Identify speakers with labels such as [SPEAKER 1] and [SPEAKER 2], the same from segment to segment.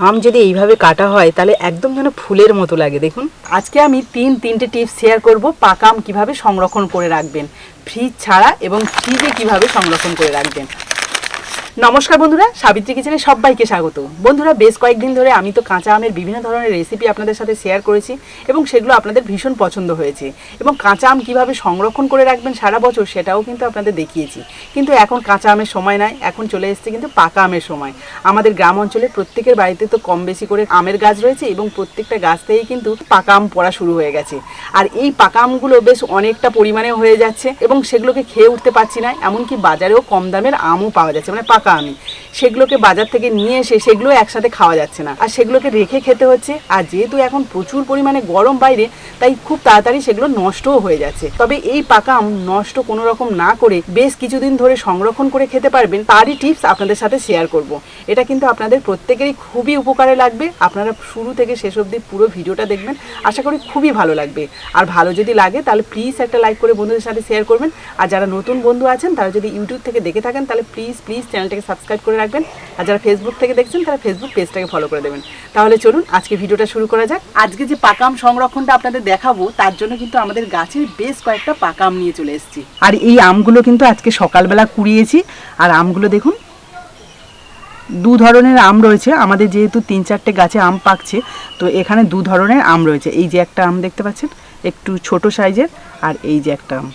[SPEAKER 1] আম যদি এইভাবে কাটা হয়, তাহলে একদম যেন ফুলের মতো লাগে। দেখুন, আজকে আমি তিন, তিনটে টিপস শেয়ার করব পাকা আম কীভাবে সংরক্ষণ করে রাখবেন। ফ্রিজ ছাড়া এবং ফ্রিজে কীভাবে সংরক্ষণ করে রাখবেন। নমস্কার বন্ধুরা, সাবিত্রী কিচেনে সবাইকে স্বাগত। বন্ধুরা, বেশ কয়েকদিন ধরে আমি তো কাঁচা আমের বিভিন্ন ধরনের রেসিপি আপনাদের সাথে শেয়ার করেছি এবং সেগুলো আপনাদের ভীষণ পছন্দ হয়েছে এবং কাঁচা আম কীভাবে সংরক্ষণ করে রাখবেন সারা বছর সেটাও কিন্তু আপনাদের দেখিয়েছি। কিন্তু এখন কাঁচা আমের সময় নয় এখন চলে এসেছে কিন্তু পাকা আমের সময়। আমাদের গ্রাম অঞ্চলে প্রত্যেকের বাড়িতে তো কম বেশি করে আমের গাছ রয়েছে এবং প্রত্যেকটা গাছ থেকেই কিন্তু পাকা আম পড়া শুরু হয়ে গেছে। আর এই পাকা আমগুলো বেশ অনেকটা পরিমাণে হয়ে যাচ্ছে এবং সেগুলোকে খেয়ে উঠতে পারছি না, এমনকি বাজারেও কম দামের আমও পাওয়া যাচ্ছে। মানে পাকা আমি। সেগুলোকে বাজার থেকে নিয়ে এসে সেগুলো একসাথে খাওয়া যাচ্ছে না। আর সেগুলোকে রেখে খেতে হচ্ছে। আর যেহেতু এখন প্রচুর পরিমাণে গরম বাইরে, তাই খুব তাড়াতাড়ি সেগুলো নষ্টও হয়ে যাচ্ছে। তবে এই পাকা আম নষ্ট কোনো রকম না করে বেশ কিছুদিন ধরে সংরক্ষণ করে খেতে পারবেন, তারই টিপস আপনাদের সাথে শেয়ার করব। এটা কিন্তু আপনাদের প্রত্যেকেরই খুবই উপকারে লাগবে। আপনারা শুরু থেকে শেষ অবধি পুরো ভিডিওটা দেখবেন। আশা করি খুবই ভালো লাগবে। আর ভালো যদি লাগে, তাহলে প্লিজ একটা লাইক করে বন্ধুদের সাথে শেয়ার করবেন। আর যারা নতুন বন্ধু আছেন, তারা যদি ইউটিউব থেকে দেখে থাকেন, তাহলে প্লিজ প্লিজ চ্যানেলটাকে সাবস্ক্রাইব করে রাখবেন। আর যারা ফেসবুক থেকে দেখছেন, তারা ফেসবুক পেজটাকে ফলো করে দেবেন। তাহলে চলুন, আজকে ভিডিওটা শুরু করা যাক। আজকে যে পাকাম সংরক্ষণটা আপনাদের দেখাবো, তার জন্য কিন্তু আমাদের গাছের বেশ কয়েকটা পাকাম নিয়ে চলে এসেছি। আর এই আমগুলো কিন্তু আজকে সকালবেলা কুড়িয়েছি। আর আমগুলো দেখুন, দু ধরনের আম রয়েছে। আমাদের যেহেতু তিন চারটে গাছে আম পাকছে, তো এখানে দু ধরনের আম রয়েছে। এই যে একটা আম দেখতে পাচ্ছেন, একটু ছোট সাইজের, আর এই যে একটা আম।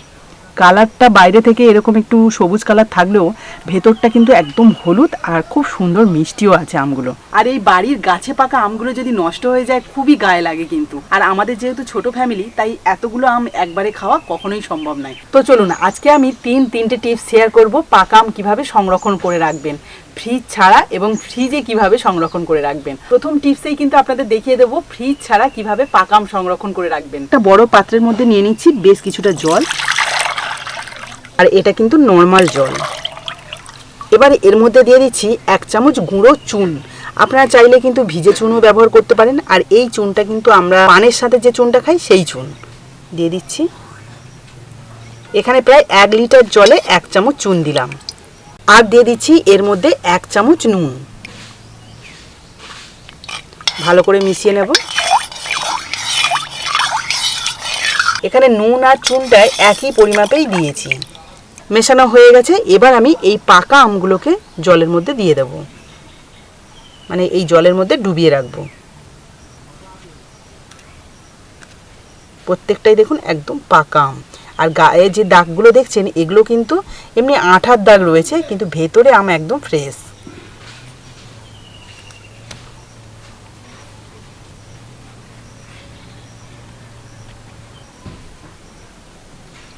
[SPEAKER 1] কালারটা বাইরে থেকে এরকম একটু সবুজ কালার থাকলেও ভেতরটা কিন্তু একদম হলুদ আর খুব সুন্দর মিষ্টিও আছে আমগুলো। আর এই বাড়ির গাছে পাকা আমগুলো যদি নষ্ট হয়ে যায় খুবই গায়ে লাগে কিন্তু। আর আমাদের যেহেতু ছোট ফ্যামিলি তাই এতগুলো আম একবারে খাওয়া কখনোই সম্ভব নয়। তো চলুন আজকে আমি তিন তিনটে টিপস শেয়ার করব পাকা আম কীভাবে সংরক্ষণ করে রাখবেন ফ্রিজ ছাড়া এবং ফ্রিজে কীভাবে সংরক্ষণ করে রাখবেন। প্রথম টিপসেই কিন্তু আপনাদের দেখিয়ে দেবো ফ্রিজ ছাড়া কীভাবে পাকা আম সংরক্ষণ করে রাখবেন। একটা বড় পাত্রের মধ্যে নিয়ে নিচ্ছি বেশ কিছুটা জল। আর এটা কিন্তু নর্মাল জল। এবার এর মধ্যে দিয়ে দিচ্ছি এক চামচ গুঁড়ো চুন। আপনারা চাইলে কিন্তু ভিজে চুনও ব্যবহার করতে পারেন, আর এই চুনটা কিন্তু আমরা পানের সাথে যে চুনটা খাই সেই চুন। দিয়ে দিচ্ছি। এখানে প্রায় এক লিটার জলে এক চামচ চুন দিলাম। আর দিয়ে দিচ্ছি এর মধ্যে এক চামচ নুন। ভালো করে মিশিয়ে নেব। এখানে নুন আর চুনটায় একই পরিমাপেই দিয়েছি। মেশানো হয়ে গেছে, এবার আমি এই পাকা আমগুলোকে জলের মধ্যে দিয়ে দেব। মানে এই জলের মধ্যে ডুবিয়ে রাখব। প্রত্যেকটাই দেখুন একদম পাকা আম। আর গায়ে যে দাগগুলো দেখছেন, এগুলো কিন্তু এমনি আঠার দাগ রয়েছে, কিন্তু ভেতরে আম একদম ফ্রেশ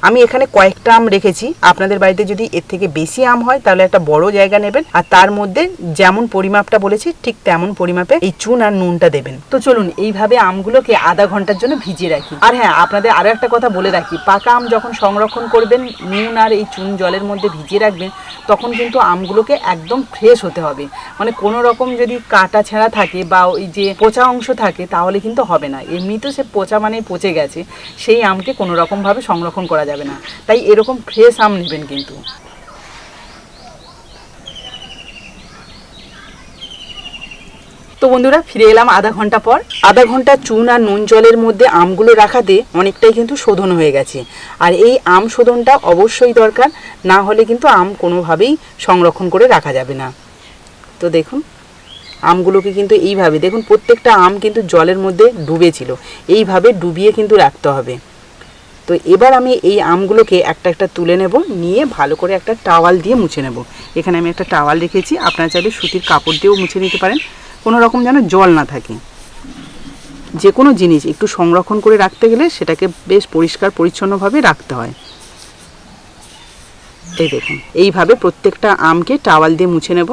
[SPEAKER 1] আমি এখানে কয়েকটা আম রেখেছি। আপনাদের বাড়িতে যদি এর থেকে বেশি আম হয়, তাহলে একটা বড় জায়গা নেবেন। আর তার মধ্যে যেমন পরিমাপটা বলেছি, ঠিক তেমন পরিমাপে এই চুন আর নুনটা দেবেন। তো চলুন, এইভাবে আমগুলোকে আধা ঘণ্টার জন্য ভিজিয়ে রাখি। আর হ্যাঁ আপনাদের আরও একটা কথা বলে রাখি। পাকা আম যখন সংরক্ষণ করবেন, নুন আর এই চুন জলের মধ্যে ভিজিয়ে রাখবেন, তখন কিন্তু আমগুলোকে একদম ফ্রেশ হতে হবে। মানে কোনো রকম যদি কাটা ছেঁড়া থাকে বা ওই যে পচা অংশ থাকে, তাহলে কিন্তু হবে না। এমনিতেও সে পচা মানে পচে গেছে। সেই আমকে কোনো রকমভাবে সংরক্ষণ করা যাবে না। তাই এরকম ফ্রেশ আম নেবেন কিন্তু। তো বন্ধুরা, ফিরে এলাম আধা ঘণ্টা পর। আধা ঘণ্টা চুন আর নুন জলের মধ্যে আমগুলো রাখাতে অনেকটাই কিন্তু শোধন হয়ে গেছে। আর এই আম শোধনটা অবশ্যই দরকার, না হলে কিন্তু আম কোনোভাবেই সংরক্ষণ করে রাখা যাবে না। তো দেখুন, আমগুলোকে কিন্তু এইভাবে, দেখুন, প্রত্যেকটা আম কিন্তু জলের মধ্যে ডুবেছিল। এইভাবে ডুবিয়ে কিন্তু রাখতে হবে। তো এবার আমি এই আমগুলোকে একটা একটা তুলে নেব, নিয়ে ভালো করে একটা টাওয়াল দিয়ে মুছে নেব। এখানে আমি একটা টাওয়াল রেখেছি, আপনারা চাইলে সুতির কাপড় দিয়েও মুছে নিতে পারেন। কোনো রকম যেন জল না থাকে। যে কোনো জিনিস একটু সংরক্ষণ করে রাখতে গেলে সেটাকে বেশ পরিষ্কার, পরিচ্ছন্নভাবে রাখতে হয়। এই দেখুন, এইভাবে প্রত্যেকটা আমকে টাওয়াল দিয়ে মুছে নেব।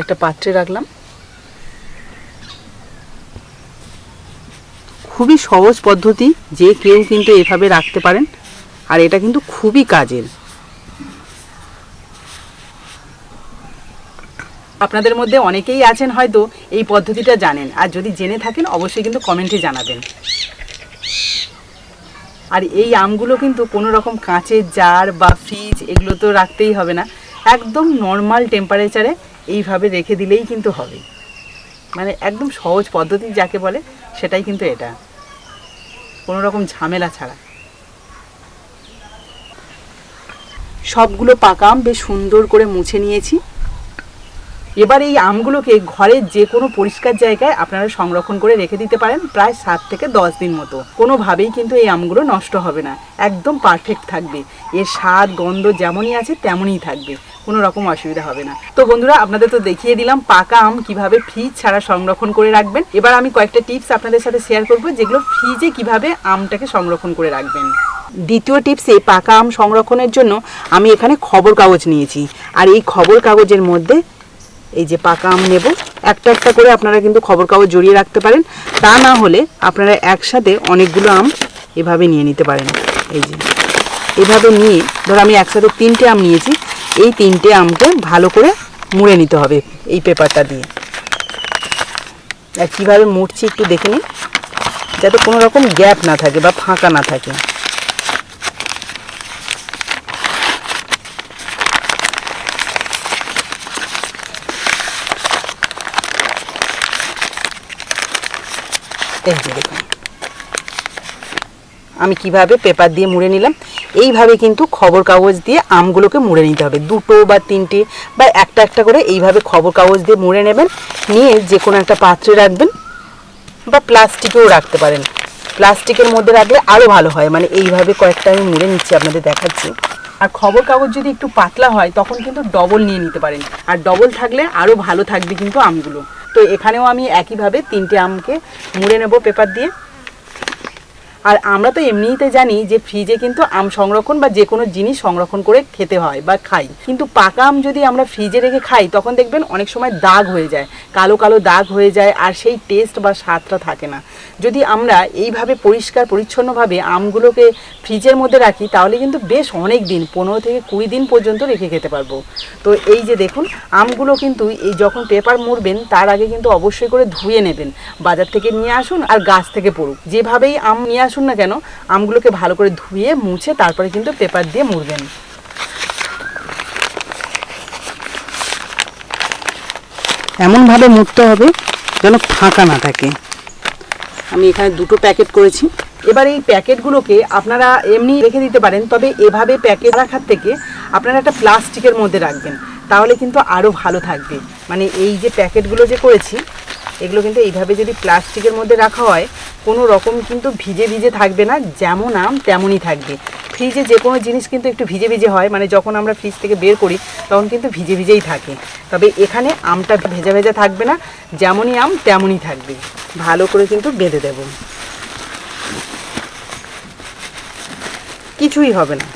[SPEAKER 1] একটা পাত্রে রাখলাম। খুবই সহজ পদ্ধতি যে কেউ কিন্তু এভাবে রাখতে পারেন, আর এটা কিন্তু খুবই কাজের। আপনাদের মধ্যে অনেকেই আছেন হয়তো, এই পদ্ধতিটা জানেন। আর যদি জেনে থাকেন, অবশ্যই কিন্তু কমেন্টে জানাবেন। আর এই আমগুলো কিন্তু কোনো রকম কাঁচের জার বা ফ্রিজ এগুলো তো রাখতেই হবে না। একদম নর্মাল টেম্পারেচারে এইভাবে রেখে দিলেই কিন্তু হবে। মানে একদম সহজ পদ্ধতি যাকে বলে, সেটাই কিন্তু এটা। কোনো রকম ঝামেলা ছাড়া। সবগুলো পাকা বেশ সুন্দর করে মুছে নিয়েছি। এবার এই আমগুলোকে ঘরের যে কোনো পরিষ্কার জায়গায় আপনারা সংরক্ষণ করে রেখে দিতে পারেন প্রায় সাত থেকে দশ দিন মতো। কোনোভাবেই কিন্তু এই আমগুলো নষ্ট হবে না। একদম পারফেক্ট থাকবে। এর স্বাদ, গন্ধ যেমনই আছে তেমনই থাকবে। কোনো রকম অসুবিধা হবে না। তো বন্ধুরা, আপনাদের তো দেখিয়ে দিলাম পাকা আম কীভাবে ফ্রিজ ছাড়া সংরক্ষণ করে রাখবেন। এবার আমি কয়েকটা টিপস আপনাদের সাথে শেয়ার করব যেগুলো ফ্রিজে কীভাবে আমটাকে সংরক্ষণ করে রাখবেন। দ্বিতীয় টিপসে পাকা আম সংরক্ষণের জন্য আমি এখানে খবর কাগজ নিয়েছি। আর এই খবর কাগজের মধ্যে এই যে পাকা আম নেব। একটা একটা করে আপনারা কিন্তু খবর কাগজ জড়িয়ে রাখতে পারেন। তা না হলে আপনারা একসাথে অনেকগুলো আম এভাবে নিয়ে নিতে পারেন। এই যে এভাবে নিয়ে, ধর আমি একসাথে তিনটে আম নিয়েছি, এই তিনটে আমকে ভালো করে মুড়ে নিতে হবে এই পেপারটা দিয়ে। আর কীভাবে মুড়ছি একটু দেখে নিন যাতে কোনো রকম গ্যাপ না থাকে বা ফাঁকা না থাকে। এই যে দেখুন। আমি কীভাবে পেপার দিয়ে মুড়ে নিলাম? এইভাবে কিন্তু খবর কাগজ দিয়ে আমগুলোকে মুড়ে নিতে হবে। দুটো বা তিনটে বা একটা একটা করে এইভাবে খবর কাগজ দিয়ে মুড়ে নেবেন। নিয়ে যে কোনো একটা পাত্রে রাখবেন বা প্লাস্টিকেও রাখতে পারেন। প্লাস্টিকের মধ্যে রাখলে আরও ভালো হয়। মানে এইভাবে কয়েকটা আমি মুড়ে নিচ্ছি, আপনাদের দেখাচ্ছি। আর খবর কাগজ যদি একটু পাতলা হয়, তখন কিন্তু ডবল নিয়ে নিতে পারেন। আর ডবল থাকলে আরও ভালো থাকবে কিন্তু আমগুলো। তো এখানেও আমি একইভাবে তিনটে আমকে মুড়ে নেব পেপার দিয়ে। আর আমরা তো এমনিতে জানি যে ফ্রিজে কিন্তু আম সংরক্ষণ বা যে কোনো জিনিস সংরক্ষণ করে খেতে হয় বা খাই। কিন্তু পাকা আম যদি আমরা ফ্রিজে রেখে খাই, তখন দেখবেন অনেক সময় দাগ হয়ে যায়, কালো কালো দাগ হয়ে যায় আর সেই টেস্ট বা স্বাদটা থাকে না। যদি আমরা এইভাবে পরিষ্কার, পরিচ্ছন্নভাবে আমগুলোকে ফ্রিজের মধ্যে রাখি, তাহলে কিন্তু বেশ অনেক দিন, পনেরো থেকে কুড়ি দিন পর্যন্ত রেখে খেতে পারব। তো এই যে দেখুন, আমগুলো কিন্তু এই যখন পেপার মুড়বেন, তার আগে কিন্তু অবশ্যই করে ধুয়ে নেবেন। বাজার থেকে নিয়ে আসুন আর গাছ থেকে পড়ুক। যেভাবেই আম নিয়ে আসুন না কেন আমগুলোকে ভালো করে ধুয়ে মুছে তারপরে কিন্তু পেপার দিয়ে মুড়বেন। এমনভাবে মুড়তে হবে যেন ফাঁকা না থাকে। আমি এখানে দুটো প্যাকেট করেছি। এবার এই প্যাকেটগুলোকে আপনারা এমনি রেখে দিতে পারেন তবে এভাবে প্যাকেট রাখার থেকে আপনারা একটা প্লাস্টিকের মধ্যে রাখবেন তাহলে কিন্তু আরও ভালো থাকবে। মানে এই যে প্যাকেটগুলো যে করেছি এগুলো কিন্তু এইভাবে যদি প্লাস্টিকের মধ্যে রাখা হয়, কোনো রকম কিন্তু ভিজে ভিজে থাকবে না, যেমন আম তেমনই থাকবে। ফ্রিজে যে কোনো জিনিস কিন্তু একটু ভিজে ভিজে হয় মানে যখন আমরা ফ্রিজ থেকে বের করি, তখন কিন্তু ভিজে ভিজেই থাকে। তবে এখানে আমটা ভেজা ভেজা থাকবে না, যেমনই আম তেমনই থাকবে। ভালো করে কিন্তু বেঁধে দেব। কিছুই হবে না।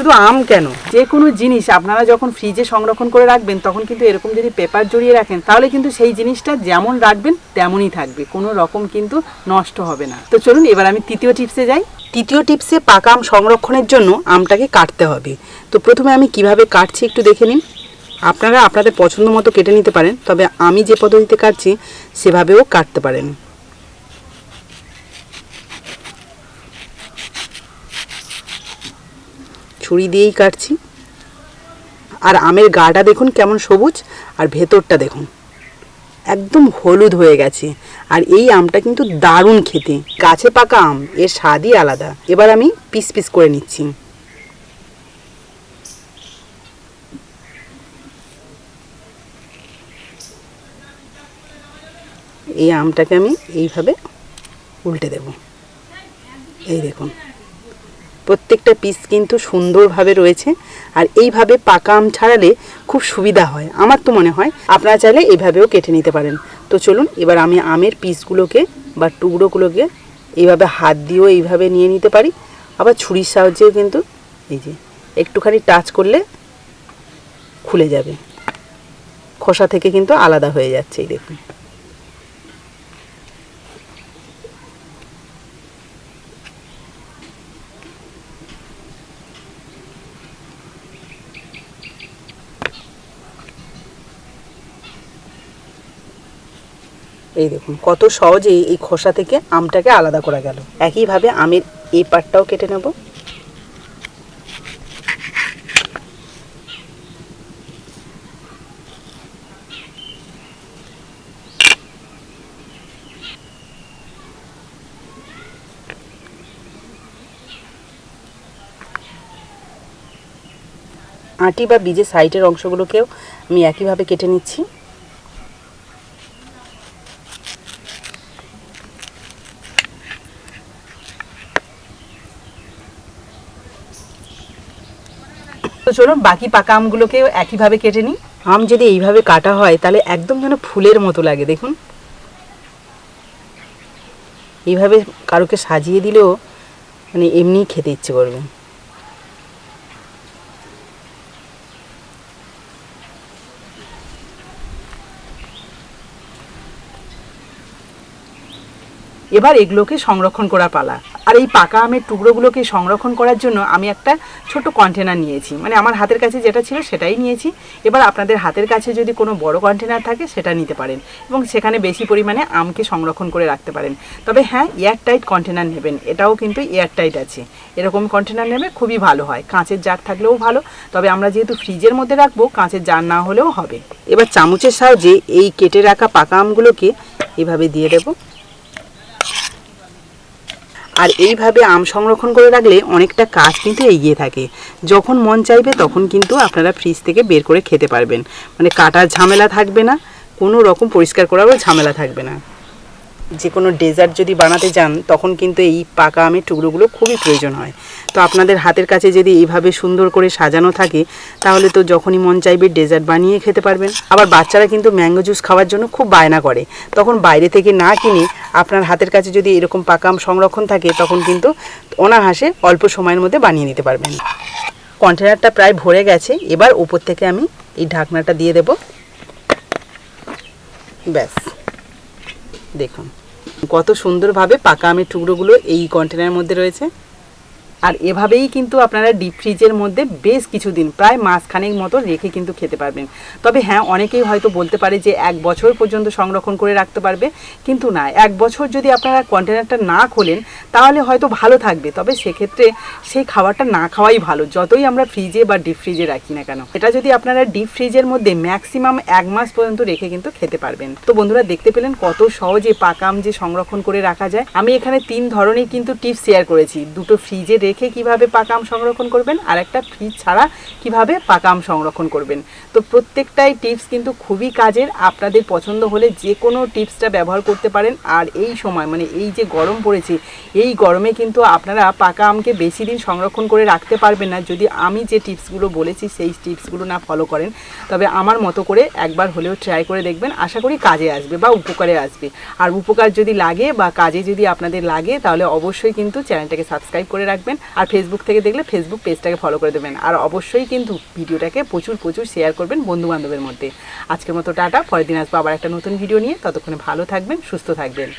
[SPEAKER 1] শুধু আম কেন? যে কোনো জিনিস আপনারা যখন ফ্রিজে সংরক্ষণ করে রাখবেন, তখন কিন্তু এরকম যদি পেপার জড়িয়ে রাখেন, তাহলে কিন্তু সেই জিনিসটা যেমন রাখবেন, তেমনই থাকবে। কোনো রকম কিন্তু নষ্ট হবে না। তো চলুন, এবার আমি তৃতীয় টিপসে যাই। তৃতীয় টিপসে পাকা আম সংরক্ষণের জন্য আমটাকে কাটতে হবে। তো প্রথমে আমি কীভাবে কাটছি একটু দেখে নিন। আপনারা আপনাদের পছন্দ মতো কেটে নিতে পারেন, তবে আমি যে পদ্ধতিতে কাটছি, সেভাবেও কাটতে পারেন। ছুরি দিয়েই কাটছি। আর আমের গাটা দেখুন কেমন সবুজ, আর ভেতরটা দেখুন, একদম হলুদ হয়ে গেছে। আর এই আমটা কিন্তু দারুণ খেতে গাছে পাকা আম, এর স্বাদই আলাদা। এবার আমি পিস পিস করে নিচ্ছি। এই আমটাকে আমি এইভাবে উল্টে দেব। এই দেখুন। প্রত্যেকটা পিস কিন্তু সুন্দরভাবে রয়েছে। আর এইভাবে পাকা আম ছাড়ালে খুব সুবিধা হয়। আমার তো মনে হয় আপনারা চাইলে এইভাবেও কেটে নিতে পারেন। তো চলুন, এবার আমি আমের পিসগুলোকে বা টুকরোগুলোকে এইভাবে হাত দিয়েও এইভাবে নিয়ে নিতে পারি। আবার ছুরির সাহায্যেও কিন্তু এই যে একটুখানি টাচ করলে খুলে যাবে। খোসা থেকে কিন্তু আলাদা হয়ে যাচ্ছে, এই দেখুন। এই দেখুন, কত সহজেই এই খোসা থেকে আমটাকে আলাদা করা গেল। একইভাবে আমের এই পাটটাও কেটে নেব। আটি বা বীজের সাইডের অংশগুলোকেও আমি একইভাবে কেটে নিচ্ছি। তো চলুন, বাকি পাকা আমগুলোকেও একইভাবে কেটে নিই। আম যদি এইভাবে কাটা হয়, তাহলে একদম যেন ফুলের মতো লাগে, দেখুন। এইভাবে কারোকে সাজিয়ে দিলেও মানে এমনিই খেতে ইচ্ছে করবে। এবার এগুলোকে সংরক্ষণ করা পালা। আর এই পাকা আমের টুকরোগুলোকে সংরক্ষণ করার জন্য আমি একটা ছোট কন্টেনার নিয়েছি। মানে আমার হাতের কাছে যেটা ছিল সেটাই নিয়েছি। এবার আপনাদের হাতের কাছে যদি কোনো বড় কন্টেনার থাকে সেটা নিতে পারেন এবং সেখানে বেশি পরিমাণে আমকে সংরক্ষণ করে রাখতে পারেন। তবে হ্যাঁ এয়ারটাইট কন্টেনার নেবেন। এটাও কিন্তু এয়ারটাইট আছে। এরকম কন্টেনার নেবে খুবই ভালো হয়। কাঁচের জার থাকলেও ভালো। তবে আমরা যেহেতু ফ্রিজের মধ্যে রাখব, কাঁচের জার না হলেও হবে। এবার চামচের সাহায্যে এই কেটে রাখা পাকা আমগুলোকে এভাবে দিয়ে দেবো। আর এইভাবে আম সংরক্ষণ করে রাখলে অনেকটা কাজ কিন্তু এগিয়ে থাকে। যখন মন চাইবে তখন কিন্তু আপনারা ফ্রিজ থেকে বের করে খেতে পারবেন। মানে কাটার ঝামেলা থাকবে না, কোনো রকম পরিষ্কার করারও ঝামেলা থাকবে না। যে কোনো ডেজার্ট যদি বানাতে যান, তখন কিন্তু এই পাকা আমের টুকরোগুলো খুবই প্রয়োজন হয়। তো আপনাদের হাতের কাছে যদি এইভাবে সুন্দর করে সাজানো থাকে, তাহলে তো যখনই মন চাইবে ডেজার্ট বানিয়ে খেতে পারবেন। আবার বাচ্চারা কিন্তু ম্যাঙ্গো জুস খাওয়ার জন্য খুব বায়না করে। তখন বাইরে থেকে না কিনে আপনার হাতের কাছে যদি এরকম পাকা আম সংরক্ষণ থাকে, তখন কিন্তু অনাহাসে অল্প সময়ের মধ্যে বানিয়ে নিতে পারবেন। কন্টেনারটা প্রায় ভরে গেছে। এবার ওপর থেকে আমি এই ঢাকনাটা দিয়ে দেব। ব্যাস। দেখুন। কত সুন্দরভাবে পাকা আমের টুকরোগুলো এই কন্টেনারের মধ্যে রয়েছে। আর এভাবেই কিন্তু আপনারা ডিপ ফ্রিজের মধ্যে বেশ কিছুদিন, প্রায় মাসখানেক মতো রেখে কিন্তু খেতে পারবেন। তবে হ্যাঁ অনেকেই হয়তো বলতে পারে যে এক বছর পর্যন্ত সংরক্ষণ করে রাখতে পারবে, কিন্তু না, এক বছর যদি আপনারা কন্টেনারটা না খোলেন, তাহলে হয়তো ভালো থাকবে। তবে সেক্ষেত্রে সেই খাবারটা না খাওয়াই ভালো, যতই আমরা ফ্রিজে বা ডিপ ফ্রিজে রাখি না কেন। এটা যদি আপনারা ডিপ ফ্রিজের মধ্যে ম্যাক্সিমাম এক মাস পর্যন্ত রেখে কিন্তু খেতে পারবেন। তো বন্ধুরা, দেখতে পেলেন কত সহজে পাকাম যে সংরক্ষণ করে রাখা যায়। আমি এখানে তিন ধরনের কিন্তু টিপস শেয়ার করেছি। দুটো ফ্রিজে রেখে কীভাবে পাকাম সংরক্ষণ করবেন, আর একটা ফ্রিজ ছাড়া কীভাবে পাকাম সংরক্ষণ করবেন। তো প্রত্যেকটাই টিপস কিন্তু খুবই কাজের, আপনাদের পছন্দ হলে যে কোনো টিপসটা ব্যবহার করতে পারেন। আর এই সময় মানে এই যে গরম পড়েছে, এই গরমে কিন্তু আপনারা পাকা আমকে বেশি দিন সংরক্ষণ করে রাখতে পারবেন না। যদি আমি যে টিপসগুলো বলেছি, সেই টিপসগুলো না ফলো করেন, তবে আমার মতো করে একবার হলেও ট্রাই করে দেখবেন। আশা করি কাজে আসবে বা উপকারে আসবে। আর উপকার যদি লাগে বা কাজে যদি আপনাদের লাগে, তাহলে অবশ্যই কিন্তু চ্যানেলটাকে সাবস্ক্রাইব করে রাখবেন। আর ফেসবুক থেকে দেখলে ফেসবুক পেজটাকে ফলো করে দেবেন। আর অবশ্যই কিন্তু ভিডিওটাকে প্রচুর প্রচুর শেয়ার করবেন বন্ধু বান্ধবের মধ্যে। আজকের মতো টাটা, পরের দিন আসব আবার একটা নতুন ভিডিও নিয়ে। ততক্ষণে ভালো থাকবেন, সুস্থ থাকবেন।